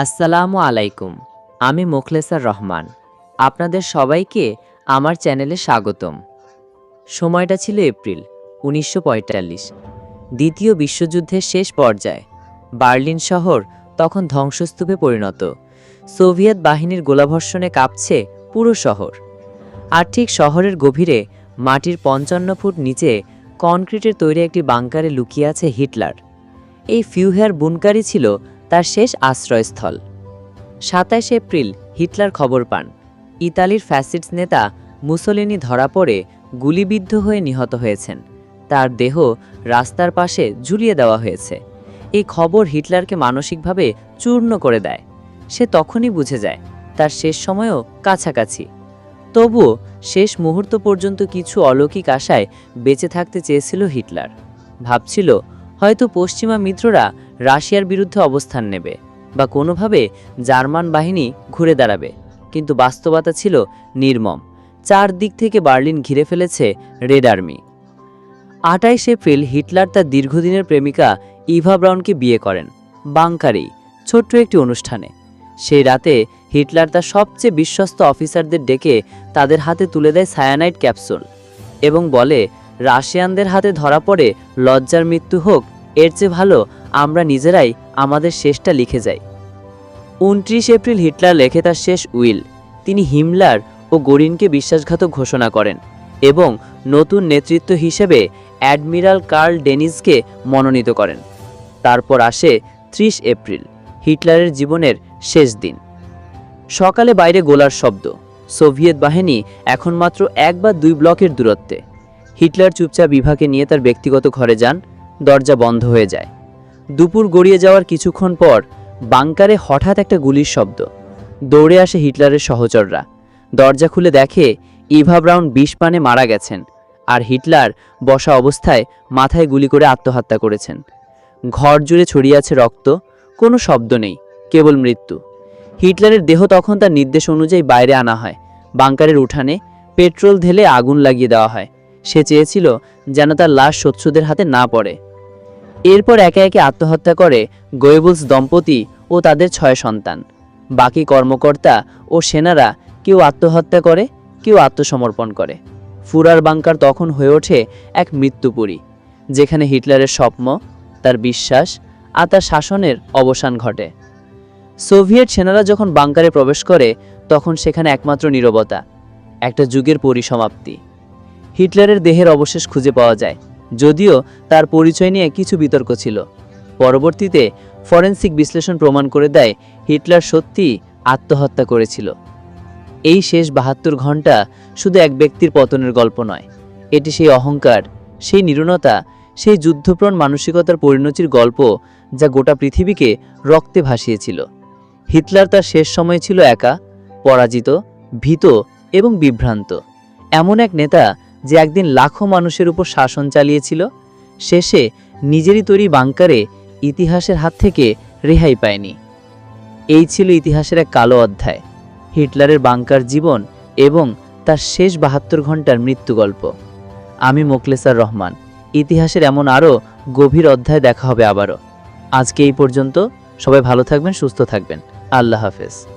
আসসালামু আলাইকুম, আমি মোখলেসার রহমান। আপনাদের সবাইকে আমার চ্যানেলে স্বাগতম। সময়টা ছিল এপ্রিল, উনিশশো পঁয়তাল্লিশ। দ্বিতীয় বিশ্বযুদ্ধের শেষ পর্যায়ে, বার্লিন শহর তখন ধ্বংসস্তূপে পরিণত। সোভিয়েত বাহিনীর গোলাবর্ষণে কাঁপছে পুরো শহর। আর ঠিক শহরের গভীরে, মাটির পঞ্চান্ন ফুট নিচে কনক্রিটের তৈরি একটি বাংকারে লুকিয়ে আছে হিটলার। এই ফিউহেয়ার বুনকারই ছিল তার শেষ আশ্রয়স্থল। সাতাশ এপ্রিল হিটলার খবর পান। ইতালির ফ্যাসিডস নেতা মুসোলিনি ধরা পড়ে গুলিবিদ্ধ হয়ে নিহত হয়েছেন। তার দেহ রাস্তার পাশে ঝুলিয়ে দেওয়া হয়েছে। এই খবর হিটলারকে মানসিকভাবে চূর্ণ করে দেয়। সে তখনই বুঝে যায়, তার শেষ সময়ও কাছাকাছি। তবুও শেষ মুহূর্ত পর্যন্ত কিছু অলৌকিক আশায় বেঁচে থাকতে চেয়েছিল হিটলার। ভাবছিল হয়তো পশ্চিমা মিত্ররা রাশিয়ার বিরুদ্ধে অবস্থান নেবে বা কোনোভাবে জার্মান বাহিনী ঘুরে দাঁড়াবে। কিন্তু বাস্তবতা ছিল নির্মম। চার দিক থেকে বার্লিন ঘিরে ফেলেছে রেড আর্মি। আটাইশ এপ্রিল হিটলার তার দীর্ঘদিনের প্রেমিকা ইভা ব্রাউনকে বিয়ে করেন বাংকারেই ছোট্ট একটি অনুষ্ঠানে। সেই রাতে হিটলার তার সবচেয়ে বিশ্বস্ত অফিসারদের ডেকে তাদের হাতে তুলে দেয় সায়ানাইট ক্যাপসুল এবং বলে রাশিয়ানদের হাতে ধরা পড়ে লজ্জার মৃত্যু হোক, এর চেয়ে ভালো আমরা নিজেরাই আমাদের শেষটা লিখে যাই। উনত্রিশ এপ্রিল হিটলার লেখে তার শেষ উইল। তিনি হিমলার ও গরিনকে বিশ্বাসঘাতক ঘোষণা করেন এবং নতুন নেতৃত্ব হিসেবে অ্যাডমিরাল কার্ল ডেনিসকে মনোনীত করেন। তারপর আসে ত্রিশ এপ্রিল, হিটলারের জীবনের শেষ দিন। সকালে বাইরে গোলার শব্দ। সোভিয়েত বাহিনী এখন মাত্র এক বা দুই ব্লকের দূরত্বে। হিটলার চুপচাপ বিভাকে নিয়ে তার ব্যক্তিগত ঘরে যান, দরজা বন্ধ হয়ে যায়। দুপুর গড়িয়ে যাওয়ার কিছুক্ষণ পর বাংকারে হঠাৎ একটা গুলির শব্দ। দৌড়ে আসে হিটলারের সহচররা। দরজা খুলে দেখে ইভা ব্রাউন বিষ পানে মারা গেছেন আর হিটলার বসা অবস্থায় মাথায় গুলি করে আত্মহত্যা করেছেন। ঘর জুড়ে ছড়িয়ে আছে রক্ত, কোনো শব্দ নেই, কেবল মৃত্যু। হিটলারের দেহ তখন তার নির্দেশ অনুযায়ী বাইরে আনা হয়। বাংকারের উঠানে পেট্রোল ঢেলে আগুন লাগিয়ে দেওয়া হয়। সে চেয়েছিল যেন তার লাশ শত্রুদের হাতে না পড়ে। এরপর একে একে আত্মহত্যা করে গোয়েবলস দম্পতি ও তাদের ছয় সন্তান। বাকি কর্মকর্তা ও সেনারা কেউ আত্মহত্যা করে, কেউ আত্মসমর্পণ করে। ফুরার বাংকার তখন হয়ে ওঠে এক মৃত্যুপুরী, যেখানে হিটলারের স্বপ্ন, তার বিশ্বাস আর তার শাসনের অবসান ঘটে। সোভিয়েত সেনারা যখন বাংকারে প্রবেশ করে, তখন সেখানে একমাত্র নীরবতা, একটা যুগের পরিসমাপ্তি। হিটলারের দেহের অবশেষ খুঁজে পাওয়া যায়, যদিও তার পরিচয় নিয়ে কিছু বিতর্ক ছিল। পরবর্তীতে ফরেন্সিক বিশ্লেষণ প্রমাণ করে দেয়, হিটলার সত্যিই আত্মহত্যা করেছিল। এই শেষ বাহাত্তর ঘণ্টা শুধু এক ব্যক্তির পতনের গল্প নয়, এটি সেই অহংকার, সেই নিরুণতা, সেই যুদ্ধপ্রণ মানসিকতার পরিণতির গল্প যা গোটা পৃথিবীকে রক্তে ভাসিয়েছিল। হিটলার তার শেষ সময় ছিল একা, পরাজিত, ভীত এবং বিভ্রান্ত। এমন এক নেতা যে একদিন লাখো মানুষের উপর শাসন চালিয়েছিল, শেষে নিজেরই তৈরি বাংকারে ইতিহাসের হাত থেকে রেহাই পায়নি। এই ছিল ইতিহাসের এক কালো অধ্যায়, হিটলারের বাংকার জীবন এবং তার শেষ বাহাত্তর ঘণ্টার মৃত্যু গল্প। আমি মোকলেসার রহমান, ইতিহাসের এমন আরও গভীর অধ্যায় দেখা হবে আবারও। আজকে এই পর্যন্ত, সবাই ভালো থাকবেন, সুস্থ থাকবেন। আল্লাহ হাফেজ।